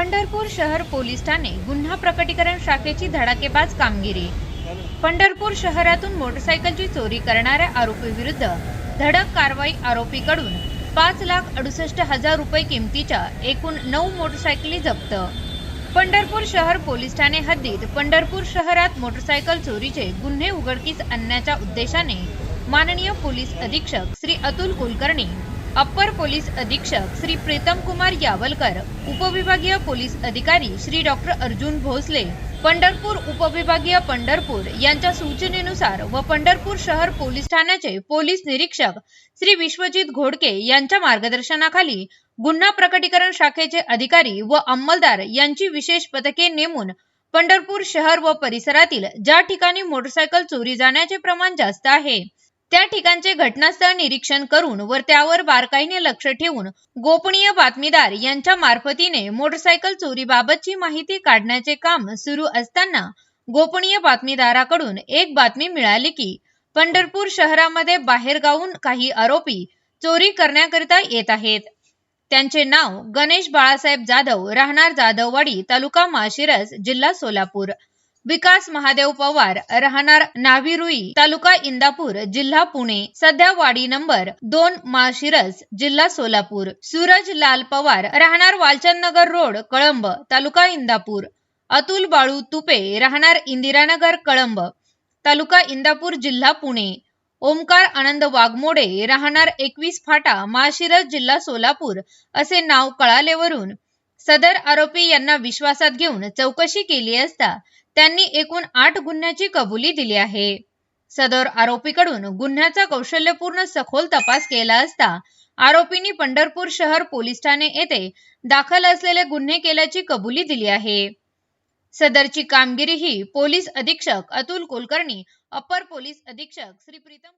पंढरपूर शहर पोलीस ठाणे गुन्हा प्रकटीकरण शाखेची धडाकेबाज कामगिरी. पंढरपूर शहरातून मोटरसायकलची चोरी करणाऱ्या आरोपीविरुद्ध धडक कारवाई आरोपीकडून पाच लाख अडुसष्ट हजार रुपये किमतीच्या एकूण नऊ मोटरसायकली जप्त. पंढरपूर शहर पोलीस ठाणे हद्दीत पंढरपूर शहरात मोटरसायकल चोरीचे गुन्हे उघडकीस आणण्याच्या उद्देशाने माननीय पोलीस अधीक्षक श्री अतुल कुलकर्णी अप्पर पोलीस अधीक्षक श्री प्रीतम कुमार यावलकर उपविभागीय पोलीस अधिकारी श्री डॉक्टर अर्जुन भोसले पंढरपूर उपविभागीय पंढरपूर यांच्या सूचनेनुसार व पंढरपूर शहर पोलीस ठाण्याचे पोलीस निरीक्षक श्री विश्वजित घोडके यांच्या मार्गदर्शनाखाली गुन्हा प्रकटीकरण शाखेचे अधिकारी व अंमलदार यांची विशेष पथके नेमून पंढरपूर शहर व परिसरातील ज्या ठिकाणी मोटरसायकल चोरी जाण्याचे प्रमाण जास्त आहे त्या ठिकाणचे घटनास्थळ निरीक्षण करून व त्यावर बारकाईने लक्ष ठेवून गोपनीय बातमीदार यांच्या मार्फतीने मोटरसायकल चोरीबाबतची माहिती काढण्याचे काम सुरू असताना गोपनीय बातमीदाराकडून एक बातमी मिळाली की पंढरपूर शहरामध्ये बाहेरगावून काही आरोपी चोरी करण्याकरिता येत आहेत. त्यांचे नाव गणेश बाळासाहेब जाधव राहणार जाधववाडी तालुका माशिरस जिल्हा सोलापूर. विकास महादेव पवार राहणार नाविरुई तालुका इंदापूर जिल्हा पुणे. सध्या वाडी नंबर दोन माशिरस जिल्हा सोलापूर. सूरज लाल पवार राहणार वालचंद नगर रोड कळंब तालुका इंदापूर. अतुल बाळू तुपे राहणार इंदिरानगर कळंब तालुका इंदापूर जिल्हा पुणे. ओमकार आनंद वाघमोडे राहणार एकवीस फाटा माशिरस जिल्हा सोलापूर असे नाव कळालेवरून सदर आरोपी यांना विश्वासात घेऊन चौकशी केली असता त्यांनी एकूण आठ गुन्ह्याची कबुली दिली आहे. सदर आरोपीकडून गुन्ह्याचा कौशल्यपूर्ण सखोल तपास केला असता आरोपींनी पंढरपूर शहर पोलीस ठाणे येथे दाखल असलेले गुन्हे केल्याची कबुली दिली आहे. सदरची कामगिरी ही पोलीस अधीक्षक अतुल कुलकर्णी अपर पोलीस अधीक्षक श्री प्रीतम